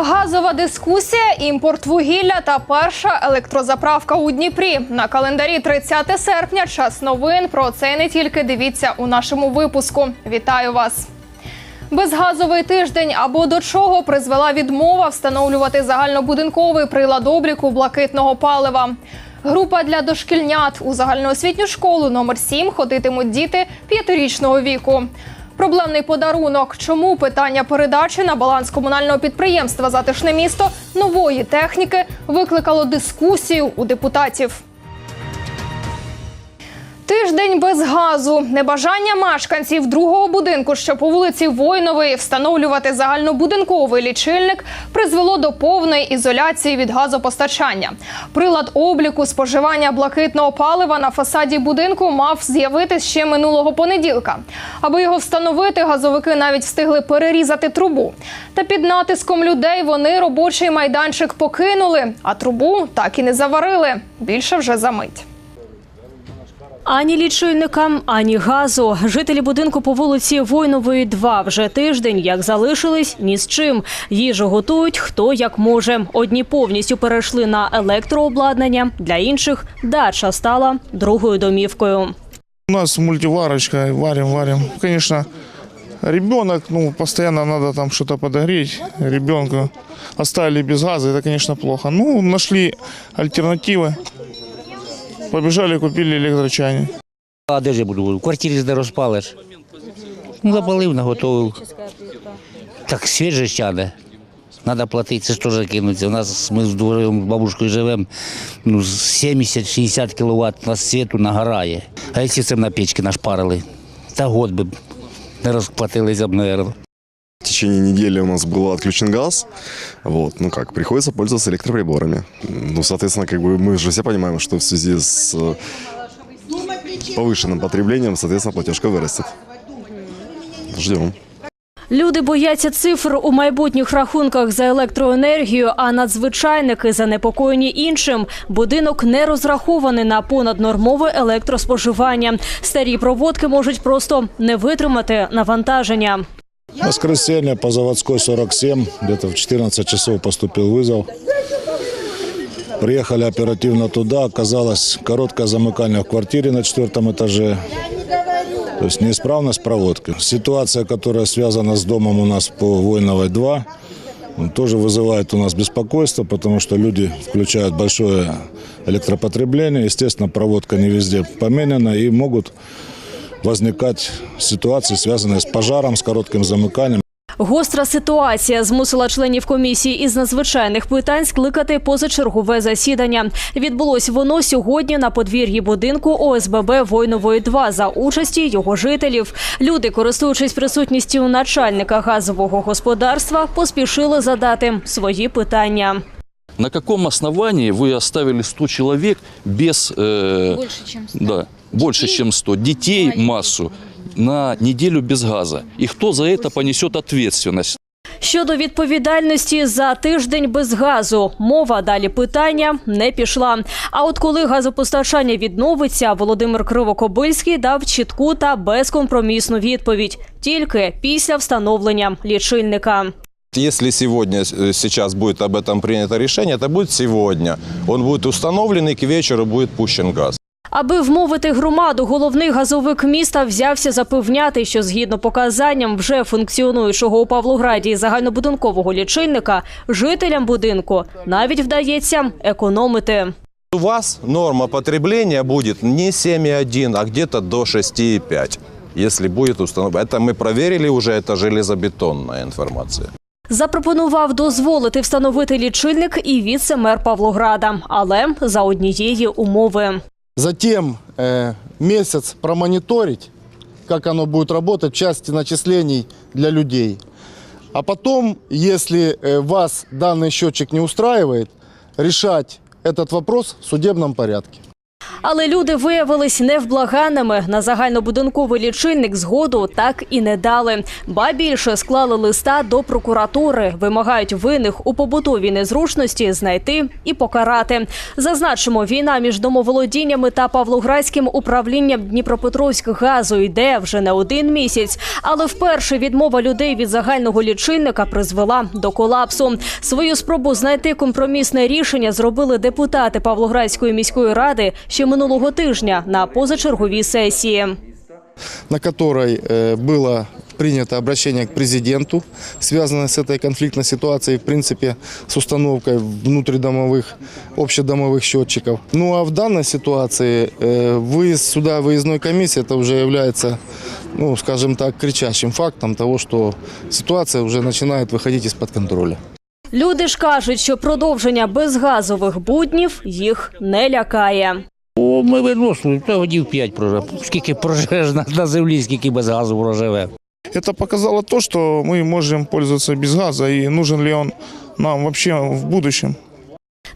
Газова дискусія, імпорт вугілля та перша електрозаправка у Дніпрі. На календарі 30 серпня. Час новин. Про це не тільки дивіться у нашому випуску. Вітаю вас. Безгазовий тиждень або до чого призвела відмова встановлювати загальнобудинковий прилад обліку блакитного палива. Група для дошкільнят у загальноосвітню школу номер 7 ходитимуть діти п'ятирічного віку. Проблемний подарунок. Чому питання передачі на баланс комунального підприємства Затишне місто нової техніки викликало дискусію у депутатів. Тиждень без газу. Небажання мешканців другого будинку, що по вулиці Войнової встановлювати загальнобудинковий лічильник, призвело до повної ізоляції від газопостачання. Прилад обліку споживання блакитного палива на фасаді будинку мав з'явитись ще минулого понеділка. Аби його встановити, газовики навіть встигли перерізати трубу. Та під натиском людей вони робочий майданчик покинули, а трубу так і не заварили. Більше вже за мить. Ані лічильника, ані газу. Жителі будинку по вулиці Войнової 2 вже тиждень як залишились ні з чим. Їжу готують хто як може. Одні повністю перейшли на електрообладнання, для інших дача стала другою домівкою. У нас мультиварочка, варим, варим. Конечно, ребенок, ну, постоянно надо там что-то подогреть. Оставили без газа, это, конечно, плохо. Ну, нашли альтернативы. Побежали, купили электрочайник. А де ж я буду? В квартирі не розпалиш. Ну, запалив, наготовив. Так свіже тяне. Треба платити, це ж теж кинуться. У нас ми з двором з бабушкою живемо, ну, 70-60 кВт на світу нагорає. А якщо це на печки нашпарили, та год би не розплатилися б, мабуть В течение недели у нас был отключен газ. Вот, ну как, приходится пользоваться электроприборами. Ну, соответственно, как бы мы же все понимаем, что в связи с э, повышенным потреблением, соответственно, платежка вырастет. Ждем. Люди бояться цифр у майбутніх рахунках за електроенергію, а надзвичайники занепокоєні іншим. Будинок не розрахований на понаднормове електроспоживання. Старі проводки можуть просто не витримати навантаження. Воскресенье по заводской 47, где-то в 14 часов поступил вызов. Приехали оперативно туда, оказалось короткое замыкание в квартире на четвертом этаже. То есть неисправность проводки. Ситуация, которая связана с домом у нас по Войновой 2, ну, тоже вызывает у нас беспокойство, потому что люди включают большое электропотребление. Естественно, проводка не везде поменена и могут возникать ситуации, связанные с пожаром, с коротким замыканием. Гостра ситуація змусила членів комісії із надзвичайних питань скликати позачергове засідання. Відбулось воно сьогодні на подвір'ї будинку ОСББ Войнової 2 за участі його жителів. Люди, користуючись присутністю начальника газового господарства, поспішили задати свої питання. На каком основании вы оставили 100 человек без... э, Больше, чем 100. Да, больше, чем 100. Детей массу на неделю без газа. И кто за это понесет ответственность? Щодо відповідальності за тиждень без газу, мова далі питання не пішла. А от коли газопостачання відновиться, Володимир Кривокобильський дав чітку та безкомпромісну відповідь тільки після встановлення лічильника. Если сегодня, э, сейчас будет об этом принято решение, это будет сегодня. Он будет установлен и к вечеру будет пущен газ. Аби вмовити громаду, головний газовик міста взявся запевняти, що згідно показанням вже функціонуючого у Павлограді загальнобудинкового лічильника, жителям будинку навіть вдається економити. У вас норма потребления будет не 7,1, а где-то до 6,5. Если будет установлено. Это мы проверили уже, это железобетонная информация. Запропонував дозволити встановити лічильник і віце-мер Павлограда, але за однієї умови. Затем э, месяц промониторить, как оно будет работать в части начислений для людей. А потом, если э, вас данный счетчик не устраивает, решать этот вопрос в судебном порядке. Але люди виявились невблаганними. На загальнобудинковий лічильник згоду так і не дали. Ба більше склали листа до прокуратури. Вимагають винних у побутовій незручності знайти і покарати. Зазначимо, війна між домоволодіннями та Павлоградським управлінням Дніпропетровськгазу йде вже не один місяць. Але вперше відмова людей від загального лічильника призвела до колапсу. Свою спробу знайти компромісне рішення зробили депутати Павлоградської міської ради ще минулого тижня на позачерговій сесії. на которой э, было принято обращение к президенту, связанное с этой конфликтной ситуацией, в принципе, с установкой внутридомовых, общедомовых счетчиков. Ну а в данной ситуации э, выезд сюда, выездной комиссии, это уже является, ну, скажем так, кричащим фактом того, что ситуация уже начинает выходить из-под контроля. Люди ж кажуть, що продовження безгазових буднів їх не лякає. Ми виносили, то годів п'ять прожив. Скільки проживеш на, на землі, скільки без газу проживе. Это показало то, что мы можем пользоваться без газа и нужен ли он нам вообще в будущем.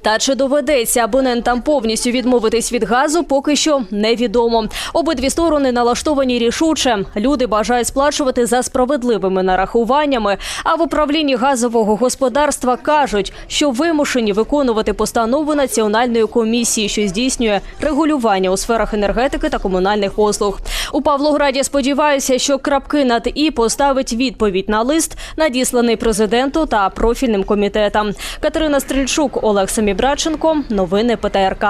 Та чи доведеться абонентам повністю відмовитись від газу, поки що невідомо. Обидві сторони налаштовані рішуче. Люди бажають сплачувати за справедливими нарахуваннями. А в управлінні газового господарства кажуть, що вимушені виконувати постанову національної комісії, що здійснює регулювання у сферах енергетики та комунальних послуг. У Павлограді сподіваюся, що крапки над і поставить відповідь на лист, надісланий президенту та профільним комітетам. Катерина Стрільчук, Олег Самібраченко. Новини ПТРК.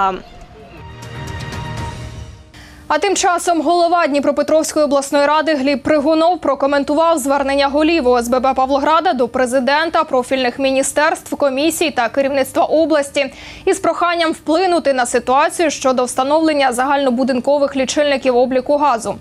А тим часом голова Дніпропетровської обласної ради Гліб Пригунов прокоментував звернення голів ОСББ Павлограда до президента, профільних міністерств, комісій та керівництва області із проханням вплинути на ситуацію щодо встановлення загальнобудинкових лічильників обліку газу.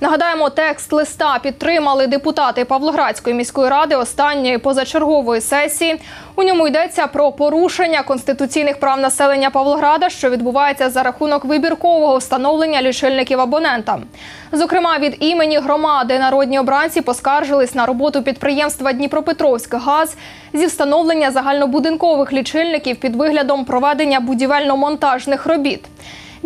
Нагадаємо, текст листа підтримали депутати Павлоградської міської ради останньої позачергової сесії. У ньому йдеться про порушення конституційних прав населення Павлограда, що відбувається за рахунок вибіркового встановлення лічильників абонентам. Зокрема, від імені громади народні обранці поскаржились на роботу підприємства Дніпропетровськ газ зі встановлення загальнобудинкових лічильників під виглядом проведення будівельно-монтажних робіт.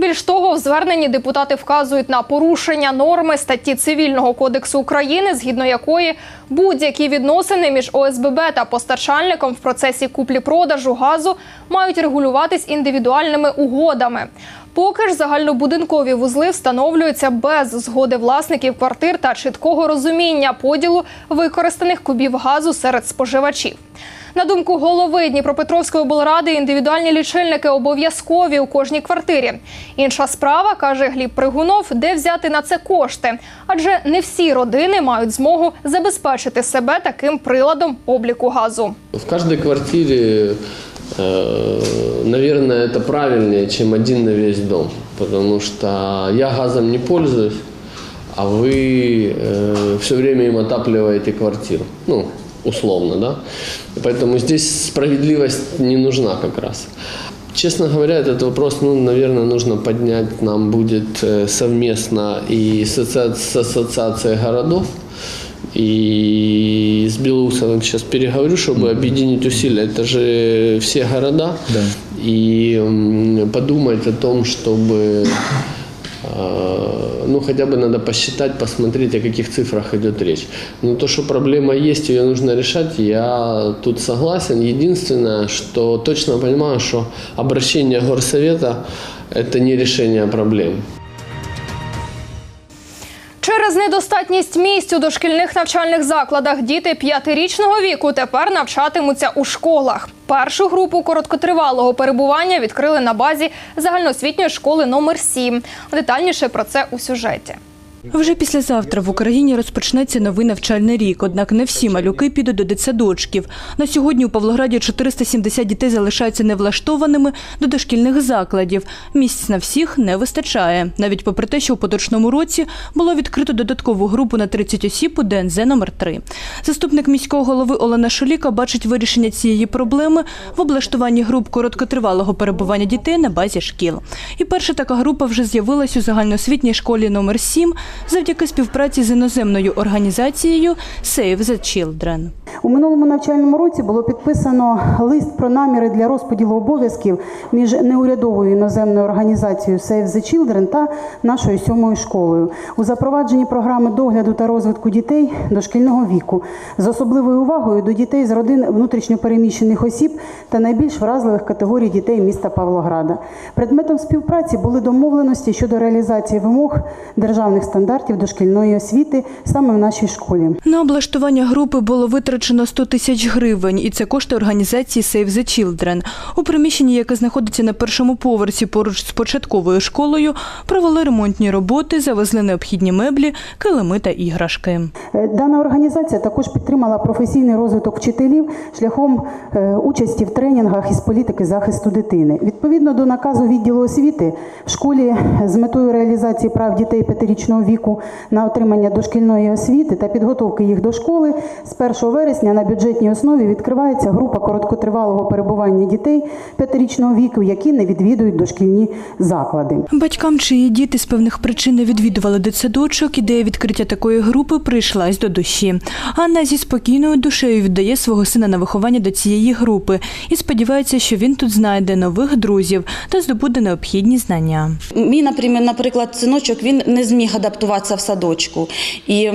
Більш того, в зверненні депутати вказують на порушення норми статті Цивільного кодексу України, згідно якої будь-які відносини між ОСББ та постачальником в процесі куплі-продажу газу мають регулюватись індивідуальними угодами. Поки ж загальнобудинкові вузли встановлюються без згоди власників квартир та чіткого розуміння поділу використаних кубів газу серед споживачів. На думку голови Дніпропетровської облради, індивідуальні лічильники обов'язкові у кожній квартирі. Інша справа, каже Гліб Пригунов, де взяти на це кошти, адже не всі родини мають змогу забезпечити себе таким приладом обліку газу. В каждой квартире, э, наверное, это правильнее, чем один на весь дом. Потому что я газом не пользуюсь, а вы все время им отапливаете квартиру. Ну, условно, да? И Поэтому здесь справедливость не нужна как раз. Честно говоря, этот вопрос, ну, наверное, нужно поднять нам будет э, совместно и с асоци- с ассоциацией городов, и с Белоусовым сейчас переговорю, чтобы объединить усилия. Это же все города. И м, подумать о том, чтобы э, ну, хотя бы надо посчитать, посмотреть, о каких цифрах идет речь. Но то, что проблема есть, ее нужно решать, я тут согласен. Единственное, что точно понимаю, что обращение горсовета – это не решение проблем. Через недостатність місць у дошкільних навчальних закладах діти п'ятирічного віку тепер навчатимуться у школах. Першу групу короткотривалого перебування відкрили на базі загальноосвітньої школи номер 7. Детальніше про це у сюжеті. Вже післязавтра в Україні розпочнеться новий навчальний рік, однак не всі малюки підуть до дитсадочків. На сьогодні у Павлограді 470 дітей залишаються невлаштованими до дошкільних закладів. Місць на всіх не вистачає. Навіть попри те, що у поточному році було відкрито додаткову групу на 30 осіб у ДНЗ номер 3 Заступник міського голови Олена Шуліка бачить вирішення цієї проблеми в облаштуванні груп короткотривалого перебування дітей на базі шкіл. І перша така група вже з'явилась у загальноосвітній школі номер 7 завдяки співпраці з іноземною організацією Save the Children. У минулому навчальному році було підписано лист про наміри для розподілу обов'язків між неурядовою іноземною організацією Save the Children та нашою сьомою школою у запровадженні програми догляду та розвитку дітей дошкільного віку з особливою увагою до дітей з родин внутрішньопереміщених осіб та найбільш вразливих категорій дітей міста Павлограда. Предметом співпраці були домовленості щодо реалізації вимог державних стандартів дошкільної освіти саме в нашій школі. На облаштування групи було витрачено 100 тисяч гривень, і це кошти організації Save the Children. У приміщенні, яке знаходиться на першому поверсі поруч з початковою школою, провели ремонтні роботи, завезли необхідні меблі, килими та іграшки. Е, Дана організація також підтримала професійний розвиток вчителів шляхом е, участі в тренінгах із політики захисту дитини. Відповідно до наказу відділу освіти в школі з метою реалізації прав дітей п'ятирічного віку на отримання дошкільної освіти та підготовки їх до школи з 1 вересня на бюджетній основі відкривається група короткотривалого перебування дітей п'ятирічного віку, які не відвідують дошкільні заклади. Батькам, чиї діти з певних причин не відвідували дитсадочок, ідея відкриття такої групи прийшлась до душі. Анна зі спокійною душею віддає свого сина на виховання до цієї групи і сподівається, що він тут знайде нових друзів та здобуде необхідні знання. Мій, наприклад, наприклад, синочок він не зміг адаптуватися в садочку. І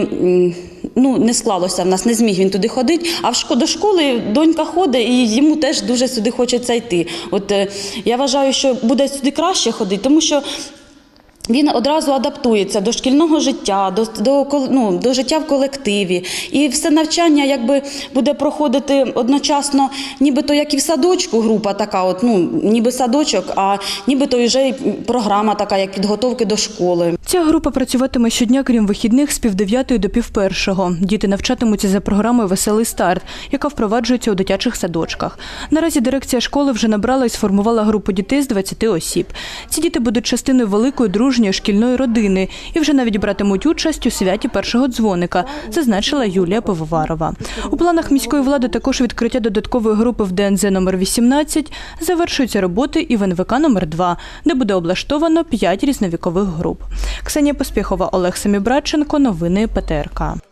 ну, не склалося в нас, не зміг він туди ходити. А в шко- до школи донька ходить, і йому теж дуже сюди хочеться йти. От е, я вважаю, що буде сюди краще ходити, тому що. Він одразу адаптується до шкільного життя, до, до, ну, до життя в колективі. І все навчання якби буде проходити одночасно, нібито як і в садочку група така, от, ну, ніби садочок, а нібито вже й програма така, як підготовки до школи. Ця група працюватиме щодня, крім вихідних, з півдев'ятої до півпершого. Діти навчатимуться за програмою Веселий старт, яка впроваджується у дитячих садочках. Наразі дирекція школи вже набрала і сформувала групу дітей з 20 осіб. Ці діти будуть частиною великої дружньої шкільної родини і вже навіть братимуть участь у святі першого дзвоника, зазначила Юлія Пивоварова. У планах міської влади також відкриття додаткової групи в ДНЗ номер 18 завершуються роботи і в НВК номер 2 де буде облаштовано 5 різновікових груп. Ксенія Поспіхова, Олег Семібрадченко. Новини ПТРК.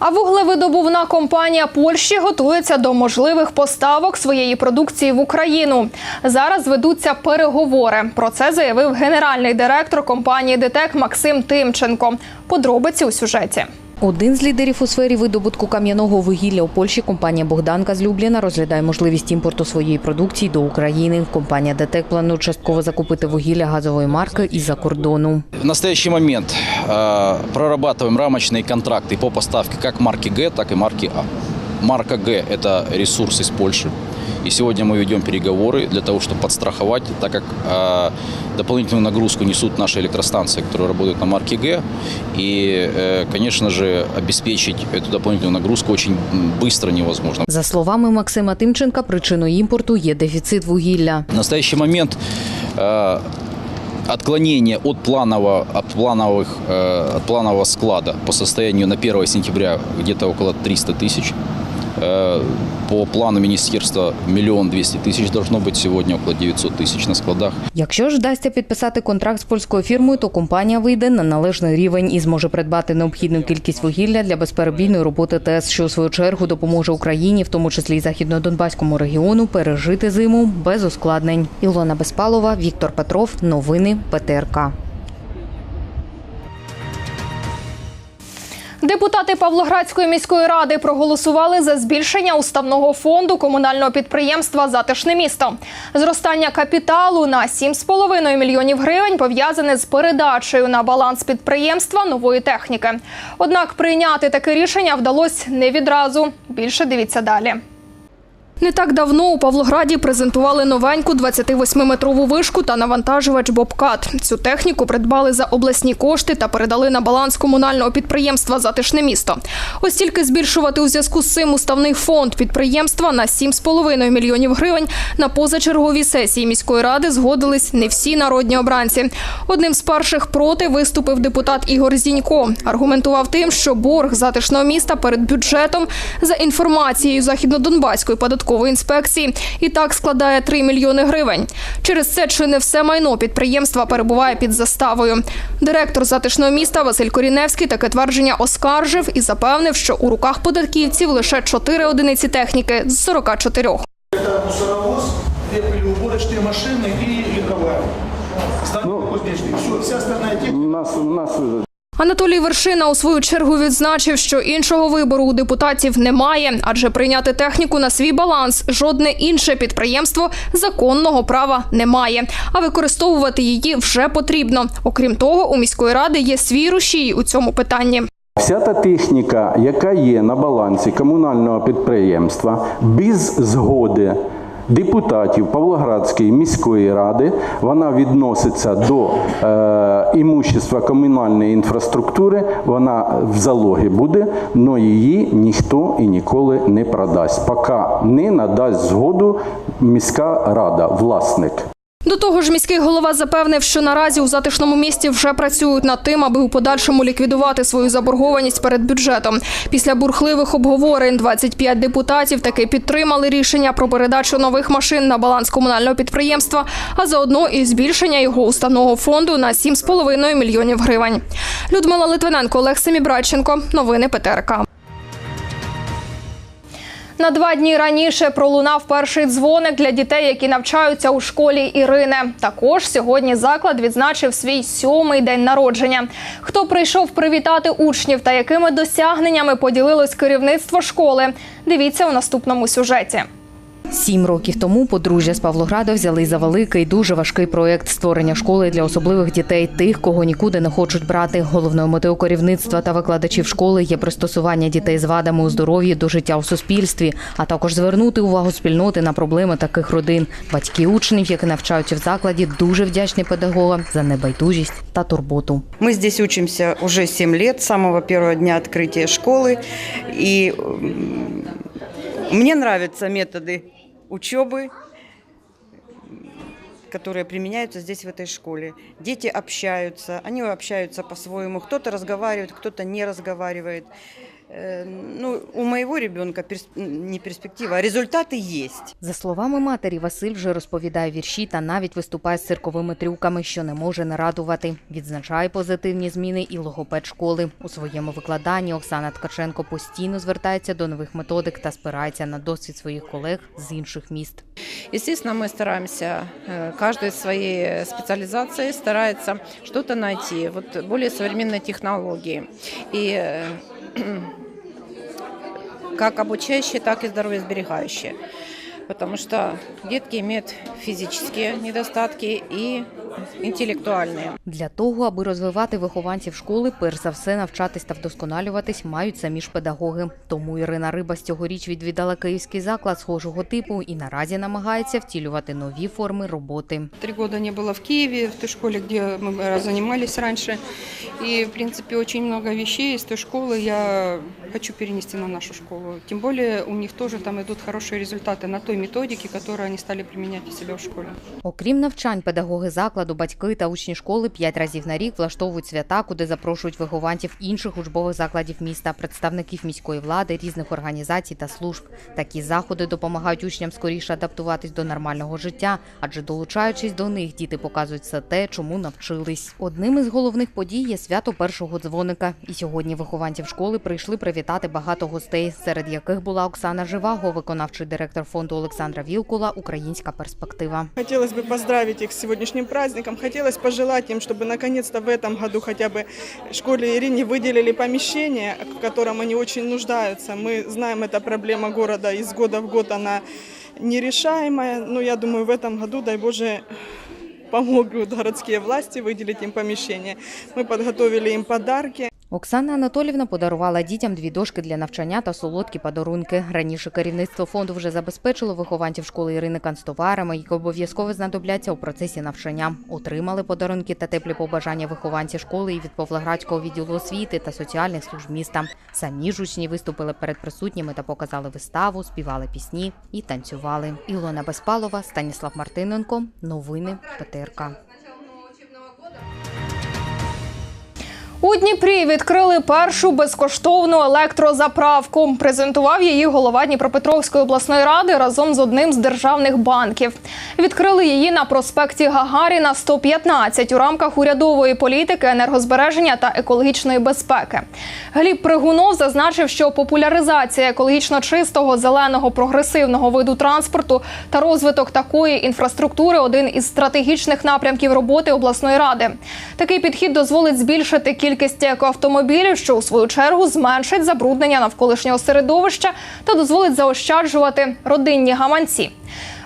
А вуглевидобувна компанія Польщі готується до можливих поставок своєї продукції в Україну. Зараз ведуться переговори. Про це заявив генеральний директор компанії ДТЕК Максим Тимченко. Подробиці у сюжеті. Один з лідерів у сфері видобутку кам'яного вугілля у Польщі, компанія Богданка з Любліна, розглядає можливість імпорту своєї продукції до України. Компанія ДТЕК планує частково закупити вугілля газової марки із-за кордону. В настоящий момент э, прорабатываем рамочные контракты по поставке как марки Г, так и марки А. Марка Г – это ресурс из Польши. И сегодня мы ведем переговоры для того, чтобы подстраховать, так как э, дополнительную нагрузку несут наши электростанции, которые работают на марке Г. И, э, конечно же, обеспечить эту дополнительную нагрузку очень м, быстро невозможно. За словами Максима Тимченка, причиною імпорту є дефіцит вугілля. В настоящий момент э, отклонение от планового, от, плановых, э, от планового склада по состоянию на 1 сентября где-то около 300 тысяч. Э, По плану министерства миллион двести тысяч должно быть сегодня около 900 тысяч на складах. Якщо ж вдасться підписати контракт з польською фірмою, то компанія вийде на належний рівень і зможе придбати необхідну кількість вугілля для безперебійної роботи ТЕС, що у свою чергу допоможе Україні, в тому числі й західнодонбаському регіону, пережити зиму без ускладнень. Ілона Безпалова, Віктор Петров. Новини ПТРК. Депутати Павлоградської міської ради проголосували за збільшення уставного фонду комунального підприємства Затишне місто. Зростання капіталу на 7,5 мільйонів гривень пов'язане з передачею на баланс підприємства нової техніки. Однак прийняти таке рішення вдалося не відразу. Більше дивіться далі. Не так давно у Павлограді презентували новеньку 28-метрову вишку та навантажувач Бобкат. Цю техніку придбали за обласні кошти та передали на баланс комунального підприємства Затишне місто. Ось тільки збільшувати у зв'язку з цим уставний фонд підприємства на 7,5 мільйонів гривень на позачерговій сесії міської ради згодились не всі народні обранці. Одним з перших проти виступив депутат Ігор Зінько. Аргументував тим, що борг затишного міста перед бюджетом за інформацією західнодонбаської податкової податкової інспекції і так складає 3 мільйони гривень. Через це чи не все майно підприємства перебуває під заставою. Директор затишного міста Василь Коріневський таке твердження оскаржив і запевнив, що у руках податківців лише 4 одиниці техніки з 44. Это мусоровоз, две пылеуборочные машины и легковая. Здание кузнечный. Все, вся остальная техника. У нас, у нас Анатолій Вершина у свою чергу відзначив, що іншого вибору у депутатів немає, адже прийняти техніку на свій баланс жодне інше підприємство законного права не має. А використовувати її вже потрібно. Окрім того, у міської ради є свій рушій у цьому питанні. Вся та техніка, яка є на балансі комунального підприємства, без згоди депутатів Павлоградської міської ради, вона відноситься до е, імущества комунальної інфраструктури, вона в залогі буде, але її ніхто і ніколи не продасть, поки не надасть згоду міська рада, власник. До того ж, міський голова запевнив, що наразі у затишному місті вже працюють над тим, аби у подальшому ліквідувати свою заборгованість перед бюджетом. Після бурхливих обговорень 25 депутатів таки підтримали рішення про передачу нових машин на баланс комунального підприємства, а заодно і збільшення його уставного фонду на 7,5 мільйонів гривень. Людмила Литвиненко, Олег Семібраченко. Новини ПТРК. На два дні раніше пролунав перший дзвоник для дітей, які навчаються у школі Ірини. Також сьогодні заклад відзначив свій сьомий день народження. Хто прийшов привітати учнів та якими досягненнями поділилось керівництво школи? Дивіться у наступному сюжеті. Сім років тому подружжя з Павлограда взяли за великий, дуже важкий проєкт створення школи для особливих дітей, тих, кого нікуди не хочуть брати. Головною метою керівництва та викладачів школи є пристосування дітей з вадами у здоров'ї до життя у суспільстві, а також звернути увагу спільноти на проблеми таких родин. Батьки учнів, які навчаються в закладі, дуже вдячні педагогам за небайдужість та турботу. Мы здесь учимся уже 7 лет, с самого первого дня открытия школы. И м, мне нравятся методы учебы, которые применяются здесь, в этой школе. Дети общаются, они общаются по-своему. Кто-то разговаривает, кто-то не разговаривает. Э, Ну, у моего ребенка перс- не перспектива, а результаты есть. За словами матері, Василь вже розповідає вірші та навіть виступає з цирковими трюками, що не може не радувати. Відзначає позитивні зміни і логопед школи. У своєму викладанні Оксана Ткаченко постійно звертається до нових методик та спирається на досвід своїх колег з інших міст. Естественно, мы стараемся, э, каждый из своей специализации старается что-то найти, вот более современные технологии. И э, как обучающие, так и здоровьесберегающие. Потому что детки имеют физические недостатки и інтелектуальні. Для того, аби розвивати вихованців школи, перш за все навчатись та вдосконалюватись мають самі ж педагоги. Тому Ірина Рибас цьогоріч відвідала київський заклад схожого типу і наразі намагається втілювати нові форми роботи. Три года не было в Киеве, в той школе, где мы э, занимались раньше. И, в принципе, очень много вещей из той школы я хочу перенести на нашу школу. Тем более у них тоже там идут хорошие результаты на той методике, которую они стали применять у себя в школе. Окрім навчань, педагоги закладу, батьки та учні школи п'ять разів на рік влаштовують свята, куди запрошують вихованців інших учбових закладів міста, представників міської влади, різних організацій та служб. Такі заходи допомагають учням скоріше адаптуватись до нормального життя, адже долучаючись до них, діти показують все те, чому навчились. Одним із головних подій є свято першого дзвоника. І сьогодні вихованців школи прийшли привітати багато гостей, серед яких була Оксана Живаго, виконавчий директор фонду Олександра Вілкула Українська перспектива. Хотелось бы поздравить их с сегодняшним праздником. Хотелось пожелать им, чтобы наконец-то в этом году хотя бы школе Ирине выделили помещение, в котором они очень нуждаются. Мы знаем, эта проблема города из года в год, она нерешаемая. Но я думаю, в этом году, дай Боже, помогут городские власти выделить им помещение. Мы подготовили им подарки. Оксана Анатолівна подарувала дітям дві дошки для навчання та солодкі подарунки. Раніше керівництво фонду вже забезпечило вихованців школи Ірини канцтоварами, які обов'язково знадобляться у процесі навчання. Отримали подарунки та теплі побажання вихованці школи і від Павлоградського відділу освіти та соціальних служб міста. Самі ж учні виступили перед присутніми та показали виставу, співали пісні і танцювали. Ілона Безпалова, Станіслав Мартиненко. Новини ПТРК. У Дніпрі відкрили першу безкоштовну електрозаправку. Презентував її голова Дніпропетровської обласної ради разом з одним з державних банків. Відкрили її на проспекті Гагаріна 115 у рамках урядової політики енергозбереження та екологічної безпеки. Гліб Пригунов зазначив, що популяризація екологічно чистого, зеленого, прогресивного виду транспорту та розвиток такої інфраструктури один із стратегічних напрямків роботи обласної ради. Такий підхід дозволить збільшити кількість екоавтомобілів, що у свою чергу зменшить забруднення навколишнього середовища та дозволить заощаджувати родинні гаманці.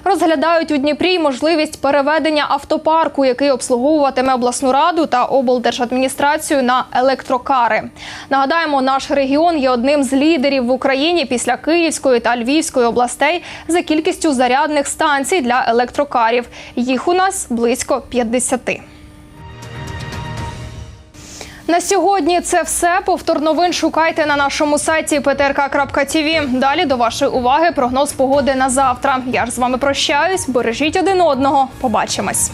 Розглядають у Дніпрі можливість переведення автопарку, який обслуговуватиме обласну раду та облдержадміністрацію на електрокари. Нагадаємо, наш регіон є одним з лідерів в Україні після Київської та Львівської областей за кількістю зарядних станцій для електрокарів. Їх у нас близько 50. На сьогодні це все. Повтор новин шукайте на нашому сайті ptrk.tv. Далі до вашої уваги прогноз погоди на завтра. Я ж з вами прощаюсь. Бережіть один одного. Побачимось.